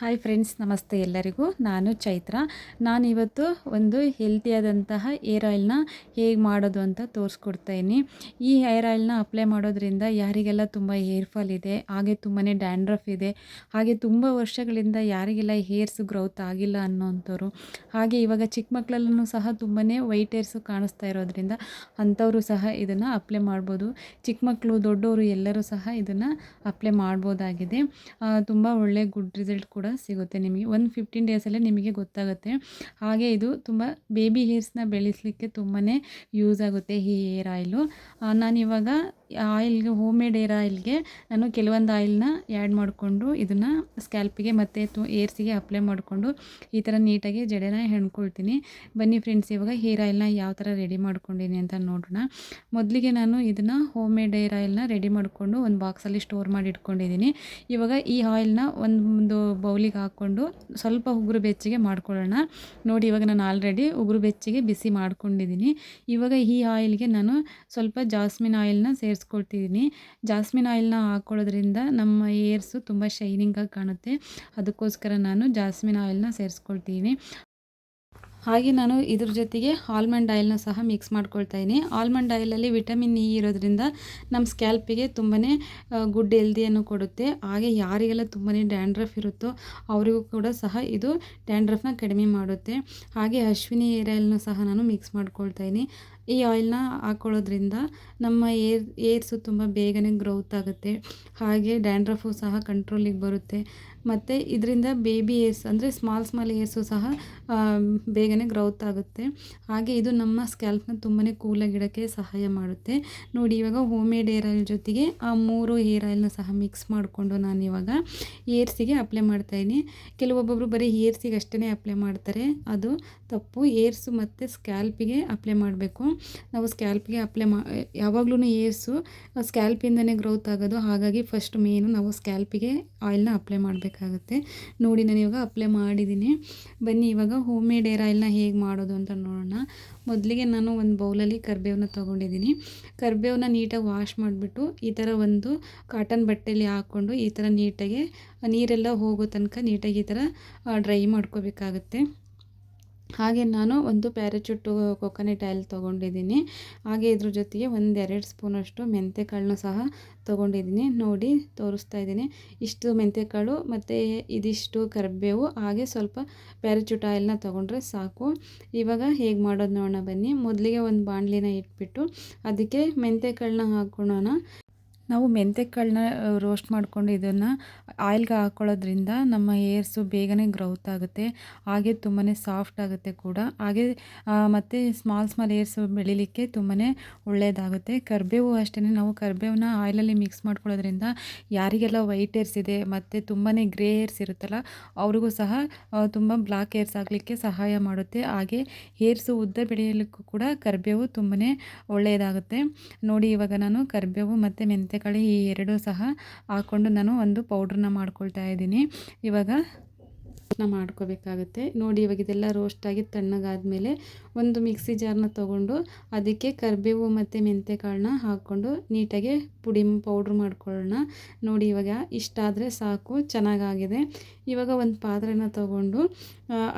Hi friends ನಮಸ್ತೆ ಎಲ್ಲರಿಗೂ. ನಾನು ಚೈತ್ರ. ನಾನಿವತ್ತು ಒಂದು ಹೆಲ್ತಿಯಾದಂತಹ ಏರ್ ಆಯಿಲ್ನ ಹೇಗೆ ಮಾಡೋದು ಅಂತ ತೋರಿಸ್ಕೊಡ್ತಾಯಿನಿ ಈ ಹೇರ್ ಆಯಿಲ್ನ ಅಪ್ಲೈ ಮಾಡೋದ್ರಿಂದ ಯಾರಿಗೆಲ್ಲ ತುಂಬ ಹೇರ್ ಫಾಲ್ ಇದೆ, ಹಾಗೆ ತುಂಬಾ ಡ್ಯಾಂಡ್ರಫ್ ಇದೆ, ಹಾಗೆ ತುಂಬ ವರ್ಷಗಳಿಂದ ಯಾರಿಗೆಲ್ಲ ಹೇರ್ಸ್ ಗ್ರೌತ್ ಆಗಿಲ್ಲ ಅನ್ನೋಂಥವ್ರು, ಹಾಗೆ ಇವಾಗ ಚಿಕ್ಕ ಮಕ್ಕಳಲ್ಲೂ ಸಹ ತುಂಬಾ ವೈಟ್ ಹೇರ್ಸು ಕಾಣಿಸ್ತಾ ಇರೋದ್ರಿಂದ ಅಂಥವರು ಸಹ ಇದನ್ನು ಅಪ್ಲೈ ಮಾಡ್ಬೋದು. ಚಿಕ್ಕ ಮಕ್ಕಳು ದೊಡ್ಡವರು ಎಲ್ಲರೂ ಸಹ ಇದನ್ನು ಅಪ್ಲೈ ಮಾಡ್ಬೋದಾಗಿದೆ. ತುಂಬ ಒಳ್ಳೆ ಗುಡ್ ರಿಸಲ್ಟ್ ಕೂಡ ಸಿಗುತ್ತೆ ನಿಮಗೆ. ಒಂದು ಫಿಫ್ಟೀನ್ ಡೇಸಲ್ಲೇ ನಿಮಗೆ ಗೊತ್ತಾಗುತ್ತೆ. ಹಾಗೆ ಇದು ತುಂಬ ಬೇಬಿ ಹೇರ್ಸ್ನ ಬೆಳೆಸಲಿಕ್ಕೆ ತುಂಬಾ ಯೂಸ್ ಆಗುತ್ತೆ ಈ ಹೇರ್ ಆಯಿಲು ನಾನಿವಾಗ ಆಯಿಲ್ಗೆ ಹೋಮ್ ಮೇಡ್ ಏರ್ ಆಯಿಲ್ಗೆ ನಾನು ಕೆಲವೊಂದು ಆಯಿಲ್ನ ಆ್ಯಡ್ ಮಾಡಿಕೊಂಡು ಇದನ್ನು ಸ್ಕ್ಯಾಲ್ಪಿಗೆ ಮತ್ತು ತು ಏರ್ಸಿಗೆ ಅಪ್ಲೈ ಮಾಡಿಕೊಂಡು ಈ ಥರ ನೀಟಾಗಿ ಜಡೆನ ಹೆಣ್ಕೊಳ್ತೀನಿ. ಬನ್ನಿ ಫ್ರೆಂಡ್ಸ್ ಇವಾಗ ಹೇರ್ ಆಯಿಲ್ನ ಯಾವ ಥರ ರೆಡಿ ಮಾಡ್ಕೊಂಡಿನಿ ಅಂತ ನೋಡೋಣ. ಮೊದಲಿಗೆ ನಾನು ಇದನ್ನು ಹೋಮ್ ಮೇಡ್ ಏರ್ ಆಯಿಲ್ನ ರೆಡಿ ಮಾಡಿಕೊಂಡು ಒಂದು ಬಾಕ್ಸಲ್ಲಿ ಸ್ಟೋರ್ ಮಾಡಿ ಇಟ್ಕೊಂಡಿದ್ದೀನಿ ಇವಾಗ ಈ ಆಯಿಲ್ನ ಒಂದು ಬೌಲಿಗೆ ಹಾಕ್ಕೊಂಡು ಸ್ವಲ್ಪ ಉಗುರು ಬೆಚ್ಚಗೆ ಮಾಡ್ಕೊಳ್ಳೋಣ. ನೋಡಿ, ಇವಾಗ ನಾನು ಆಲ್ರೆಡಿ ಉಗುರು ಬೆಚ್ಚಿಗೆ ಬಿಸಿ ಮಾಡ್ಕೊಂಡಿದ್ದೀನಿ ಇವಾಗ ಈ ಆಯಿಲ್ಗೆ ನಾನು ಸ್ವಲ್ಪ ಜಾಸ್ಮಿನ್ ಆಯಿಲ್ನ ಸೇರಿಸ್ಕೊಳ್ತಿದ್ದೀನಿ ಜಾಸ್ಮಿನ್ ಆಯಿಲ್ನ ಹಾಕೊಳ್ಳೋದ್ರಿಂದ ನಮ್ಮ ಏರ್ಸು ತುಂಬ ಶೈನಿಂಗಾಗಿ ಕಾಣುತ್ತೆ. ಅದಕ್ಕೋಸ್ಕರ ನಾನು ಜಾಸ್ಮಿನ್ ಆಯಿಲ್ನ ಸೇರಿಸ್ಕೊಳ್ತೀನಿ ಹಾಗೆ ನಾನು ಇದ್ರ ಜೊತೆಗೆ ಆಲ್ಮಂಡ್ ಆಯಿಲ್ನ ಸಹ ಮಿಕ್ಸ್ ಮಾಡ್ಕೊಳ್ತಾ ಇದ್ದೀನಿ. ಆಲ್ಮಂಡ್ ಆಯಿಲಲ್ಲಿ ವಿಟಮಿನ್ ಇ ಇರೋದ್ರಿಂದ ನಮ್ಮ ಸ್ಕ್ಯಾಲ್ಪಿಗೆ ತುಂಬಾ ಗುಡ್ ಹೆಲ್ದಿಯನ್ನು ಕೊಡುತ್ತೆ. ಹಾಗೆ ಯಾರಿಗೆಲ್ಲ ತುಂಬಾ ಡ್ಯಾಂಡ್ರಫ್ ಇರುತ್ತೋ ಅವರಿಗೂ ಕೂಡ ಸಹ ಇದು ಡ್ಯಾಂಡ್ರಫ್ನ ಕಡಿಮೆ ಮಾಡುತ್ತೆ. ಹಾಗೆ ಅಶ್ವಿನಿ ಏರ್ ಆಯಿಲ್ನ ಸಹ ನಾನು ಮಿಕ್ಸ್ ಮಾಡ್ಕೊಳ್ತಾ ಇದ್ದೀನಿ. ಈ ಆಯಿಲ್ನ ಹಾಕ್ಕೊಳ್ಳೋದ್ರಿಂದ ನಮ್ಮ ಏರ್ ಏರ್ಸು ತುಂಬ ಬೇಗನೆ ಗ್ರೋತ್ ಆಗುತ್ತೆ. ಹಾಗೆ ಡ್ಯಾಂಡ್ರಫು ಸಹ ಕಂಟ್ರೋಲಿಗೆ ಬರುತ್ತೆ. ಮತ್ತು ಇದರಿಂದ ಬೇಬಿ ಏರ್ಸ್ ಅಂದರೆ ಸ್ಮಾಲ್ ಸ್ಮಾಲ್ ಏರ್ಸು ಸಹ ಬೇಗನೆ ಗ್ರೌತ್ ಆಗುತ್ತೆ. ಹಾಗೆ ಇದು ನಮ್ಮ ಸ್ಕ್ಯಾಲ್ಪ್ನ ತುಂಬಾ ಕೂಲಾಗಿಡೋಕ್ಕೆ ಸಹಾಯ ಮಾಡುತ್ತೆ. ನೋಡಿ, ಇವಾಗ ಹೋಮ್ ಮೇಡ್ ಏರ್ ಆಯಿಲ್ ಜೊತೆಗೆ ಆ ಮೂರು ಏರ್ ಆಯಿಲ್ನ ಸಹ ಮಿಕ್ಸ್ ಮಾಡಿಕೊಂಡು ನಾನು ಇವಾಗ ಏರ್ಸಿಗೆ ಅಪ್ಲೈ ಮಾಡ್ತಾಯಿದ್ದೀನಿ ಕೆಲವೊಬ್ಬೊಬ್ಬರು ಬರೀ ಏರ್ಸಿಗೆ ಅಷ್ಟೇ ಅಪ್ಲೈ ಮಾಡ್ತಾರೆ. ಅದು ತಪ್ಪು. ಏರ್ಸು ಮತ್ತು ಸ್ಕ್ಯಾಲ್ಪಿಗೆ ಅಪ್ಲೈ ಮಾಡಬೇಕು. ನಾವು ಸ್ಕ್ಯಾಲ್ಪಿಗೆ ಅಪ್ಲೈ ಮಾ ಯಾವಾಗ್ಲೂ ಏರ್ಸು ಸ್ಕ್ಯಾಲ್ಪಿಂದನೇ ಗ್ರೌತ್ ಆಗೋದು. ಹಾಗಾಗಿ ಫಸ್ಟ್ ಮೇನು ನಾವು ಸ್ಕ್ಯಾಲ್ಪಿಗೆ ಆಯಿಲ್ನ ಅಪ್ಲೈ ಮಾಡಬೇಕಾಗುತ್ತೆ. ನೋಡಿ, ನಾನು ಇವಾಗ ಅಪ್ಲೈ ಮಾಡಿದ್ದೀನಿ. ಬನ್ನಿ, ಇವಾಗ ಹೋಮ್ ಮೇಡ್ ಏರ್ ಆಯಿಲ್ನ ಹೇಗೆ ಮಾಡೋದು ಅಂತ ನೋಡೋಣ. ಮೊದಲಿಗೆ ನಾನು ಒಂದು ಬೌಲಲ್ಲಿ ಕರ್ಬೇವನ್ನ ತೊಗೊಂಡಿದ್ದೀನಿ. ಕರ್ಬೇವನ್ನ ನೀಟಾಗಿ ವಾಶ್ ಮಾಡಿಬಿಟ್ಟು, ಈ ಥರ ಒಂದು ಕಾಟನ್ ಬಟ್ಟೆಯಲ್ಲಿ ಹಾಕ್ಕೊಂಡು, ಈ ಥರ ನೀಟಾಗಿ, ನೀರೆಲ್ಲ ಹೋಗೋ ತನಕ ನೀಟಾಗಿ ಈ ಥರ ಡ್ರೈ ಮಾಡ್ಕೋಬೇಕಾಗುತ್ತೆ. ಹಾಗೆ ನಾನು ಒಂದು ಪ್ಯಾರಾಚೂಟು ಕೊಕೊನೆಟ್ ಆಯಿಲ್ ತೊಗೊಂಡಿದ್ದೀನಿ. ಹಾಗೆ ಇದ್ರ ಜೊತೆಗೆ ಒಂದೆರಡು ಸ್ಪೂನಷ್ಟು ಮೆಂತ್ಯಕಾಳನ್ನ ಸಹ ತೊಗೊಂಡಿದ್ದೀನಿ. ನೋಡಿ, ತೋರಿಸ್ತಾ ಇದ್ದೀನಿ. ಇಷ್ಟು ಮೆಂತ್ಯಕಾಳು ಮತ್ತು ಇದಿಷ್ಟು ಕರಿಬೇವು, ಹಾಗೆ ಸ್ವಲ್ಪ ಪ್ಯಾರಚೂಟ್ ಆಯಿಲ್ನ ತೊಗೊಂಡ್ರೆ ಸಾಕು. ಇವಾಗ ಹೇಗೆ ಮಾಡೋದು ನೋಡೋಣ ಬನ್ನಿ. ಮೊದಲಿಗೆ ಒಂದು ಬಾಣಲಿನ ಇಟ್ಬಿಟ್ಟು ಅದಕ್ಕೆ ಮೆಂತ್ಯಕಾಳನ್ನ ಹಾಕ್ಕೊಳ್ಳೋಣ ನಾವು ಮೆಂತ್ಯಕಾಳನ್ನ ರೋಸ್ಟ್ ಮಾಡಿಕೊಂಡು ಇದನ್ನು ಆಯಿಲ್ಗೆ ಹಾಕ್ಕೊಳ್ಳೋದ್ರಿಂದ ನಮ್ಮ ಏರ್ಸು ಬೇಗನೆ ಗ್ರೌತ್ ಆಗುತ್ತೆ. ಹಾಗೆ ತುಂಬಾ ಸಾಫ್ಟ್ ಆಗುತ್ತೆ ಕೂಡ. ಹಾಗೆ ಮತ್ತು ಸ್ಮಾಲ್ ಸ್ಮಾಲ್ ಏರ್ಸ್ ಬೆಳಿಲಿಕ್ಕೆ ತುಂಬಾ ಒಳ್ಳೆಯದಾಗುತ್ತೆ ಕರಿಬೇವು ಅಷ್ಟೇ ನಾವು ಕರಿಬೇವನ್ನ ಆಯಿಲಲ್ಲಿ ಮಿಕ್ಸ್ ಮಾಡ್ಕೊಳ್ಳೋದ್ರಿಂದ ಯಾರಿಗೆಲ್ಲ ವೈಟ್ ಏರ್ಸ್ ಇದೆ ಮತ್ತು ತುಂಬಾ ಗ್ರೇ ಹೇರ್ಸ್ ಇರುತ್ತಲ್ಲ, ಅವ್ರಿಗೂ ಸಹ ತುಂಬ ಬ್ಲಾಕ್ ಏರ್ಸ್ ಆಗಲಿಕ್ಕೆ ಸಹಾಯ ಮಾಡುತ್ತೆ. ಹಾಗೆ ಹೇರ್ಸು ಉದ್ದ ಬೆಳೆಯಲಿಕ್ಕೂ ಕೂಡ ಕರಿಬೇವು ತುಂಬಾ ಒಳ್ಳೆಯದಾಗುತ್ತೆ ನೋಡಿ ಇವಾಗ ನಾನು ಕರಿಬೇವು ಮತ್ತು ಮೆಂತ್ಯ ಕಳೆ ಈ ಎರಡೂ ಸಹ ಹಾಕ್ಕೊಂಡು ನಾನು ಒಂದು ಪೌಡ್ರನ್ನ ಮಾಡ್ಕೊಳ್ತಾ ಇದ್ದೀನಿ. ಇವಾಗ ಮಾಡ್ಕೋಬೇಕಾಗುತ್ತೆ. ನೋಡಿ, ಇವಾಗ ಇದೆಲ್ಲ ರೋಸ್ಟಾಗಿ ತಣ್ಣಗಾದಮೇಲೆ ಒಂದು ಮಿಕ್ಸಿ ಜಾರ್ನ ತೊಗೊಂಡು ಅದಕ್ಕೆ ಕರಿಬೇವು ಮತ್ತು ಮೆಂತ್ಯಕಾಳನ್ನ ಹಾಕ್ಕೊಂಡು ನೀಟಾಗಿ ಪುಡಿ ಪೌಡ್ರ್ ಮಾಡ್ಕೊಳ್ಳೋಣ. ನೋಡಿ, ಇವಾಗ ಇಷ್ಟಾದರೆ ಸಾಕು, ಚೆನ್ನಾಗಾಗಿದೆ. ಇವಾಗ ಒಂದು ಪಾತ್ರೆನ ತೊಗೊಂಡು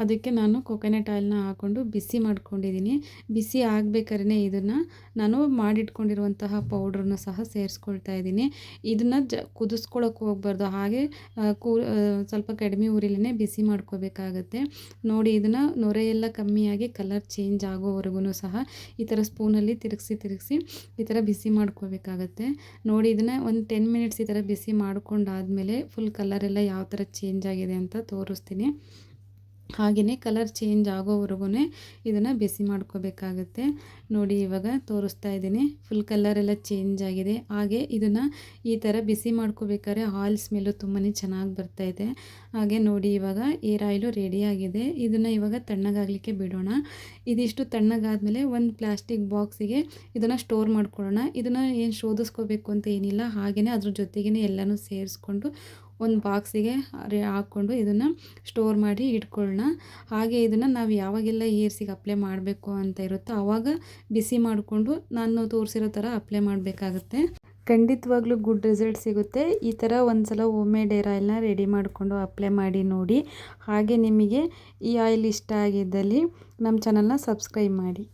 ಅದಕ್ಕೆ ನಾನು ಕೊಕೊನೆಟ್ ಆಯಿಲ್ನ ಹಾಕ್ಕೊಂಡು ಬಿಸಿ ಮಾಡ್ಕೊಂಡಿದ್ದೀನಿ. ಬಿಸಿ ಆಗಬೇಕಾದ್ರೆ ಇದನ್ನು ನಾನು ಮಾಡಿಟ್ಕೊಂಡಿರುವಂತಹ ಪೌಡ್ರನ್ನು ಸಹ ಸೇರಿಸ್ಕೊಳ್ತಾ ಇದ್ದೀನಿ. ಇದನ್ನು ಜ ಕುದಿಸ್ಕೊಳಕ್ಕೆ ಹೋಗ್ಬಾರ್ದು. ಹಾಗೆ ಕೂ ಸ್ವಲ್ಪ ಕಡಿಮೆ ಊರಿಲೇ ಬಿಸಿ ಮಾಡ್ಕೋಬೇಕಾಗತ್ತೆ. ನೋಡಿ, ಇದನ್ನು ನೊರೆ ಎಲ್ಲ ಕಮ್ಮಿಯಾಗಿ ಕಲರ್ ಚೇಂಜ್ ಆಗೋವರೆಗೂ ಸಹ ಈ ಥರ ಸ್ಪೂನಲ್ಲಿ ತಿರುಗಿಸಿ ತಿರುಗಿಸಿ ಈ ಥರ ಬಿಸಿ ಮಾಡ್ಕೋಬೇಕಾಗತ್ತೆ. ನೋಡಿ, ಇದನ್ನು ಒಂದು ಟೆನ್ ಮಿನಿಟ್ಸ್ ಈ ಥರ ಬಿಸಿ ಮಾಡ್ಕೊಂಡಾದಮೇಲೆ ಫುಲ್ ಕಲರೆಲ್ಲ ಯಾವ ಥರ ಚೇಂಜ್ ಆಗಿದೆ ಅಂತ ತೋರಿಸ್ತೀನಿ. ಹಾಗೆಯೇ ಕಲರ್ ಚೇಂಜ್ ಆಗೋವರೆಗೂ ಇದನ್ನು ಬಿಸಿ ಮಾಡ್ಕೋಬೇಕಾಗತ್ತೆ. ನೋಡಿ ಇವಾಗ ತೋರಿಸ್ತಾ ಇದ್ದೀನಿ. ಫುಲ್ ಕಲರೆಲ್ಲ ಚೇಂಜ್ ಆಗಿದೆ. ಹಾಗೆ ಇದನ್ನು ಈ ಥರ ಬಿಸಿ ಮಾಡ್ಕೋಬೇಕಾದ್ರೆ ಆಯಿಲ್ ಸ್ಮೆಲ್ಲು ತುಂಬಾ ಚೆನ್ನಾಗಿ ಬರ್ತಾಯಿದೆ ಹಾಗೆ ನೋಡಿ ಇವಾಗ ಏರ್ ಆಯಿಲು ರೆಡಿಯಾಗಿದೆ ಇದನ್ನು ಇವಾಗ ತಣ್ಣಗಾಗಲಿಕ್ಕೆ ಬಿಡೋಣ. ಇದಿಷ್ಟು ತಣ್ಣಗಾದಮೇಲೆ ಒಂದು ಪ್ಲಾಸ್ಟಿಕ್ ಬಾಕ್ಸಿಗೆ ಇದನ್ನು ಸ್ಟೋರ್ ಮಾಡ್ಕೊಳ್ಳೋಣ. ಇದನ್ನು ಏನು ಶೋಧಿಸ್ಕೋಬೇಕು ಅಂತ ಏನಿಲ್ಲ. ಹಾಗೆಯೇ ಅದ್ರ ಜೊತೆಗೇ ಎಲ್ಲನೂ ಸೇರಿಸ್ಕೊಂಡು ಒಂದು ಬಾಕ್ಸಿಗೆ ಹಾಕ್ಕೊಂಡು ಇದನ್ನು ಸ್ಟೋರ್ ಮಾಡಿ ಇಟ್ಕೊಳ್ಳೋಣ. ಹಾಗೆ ಇದನ್ನು ನಾವು ಯಾವಾಗೆಲ್ಲ ಏರ್ಸಿಗೆ ಅಪ್ಲೈ ಮಾಡಬೇಕು ಅಂತ ಇರುತ್ತೋ ಆವಾಗ ಬಿಸಿ ಮಾಡಿಕೊಂಡು ನಾನು ತೋರಿಸಿರೋ ಥರ ಅಪ್ಲೈ ಮಾಡಬೇಕಾಗುತ್ತೆ. ಖಂಡಿತವಾಗ್ಲೂ ಗುಡ್ ರಿಸಲ್ಟ್ ಸಿಗುತ್ತೆ. ಈ ಥರ ಒಂದು ಸಲ ಮೇಡ್ ಏರ್ ಆಯಿಲ್ನ ರೆಡಿ ಮಾಡಿಕೊಂಡು ಅಪ್ಲೈ ಮಾಡಿ ನೋಡಿ. ಹಾಗೆ ನಿಮಗೆ ಈ ಆಯಿಲ್ ಇಷ್ಟ ಆಗಿದ್ದಲ್ಲಿ ನಮ್ಮ ಚಾನಲ್ನ ಸಬ್ಸ್ಕ್ರೈಬ್ ಮಾಡಿ.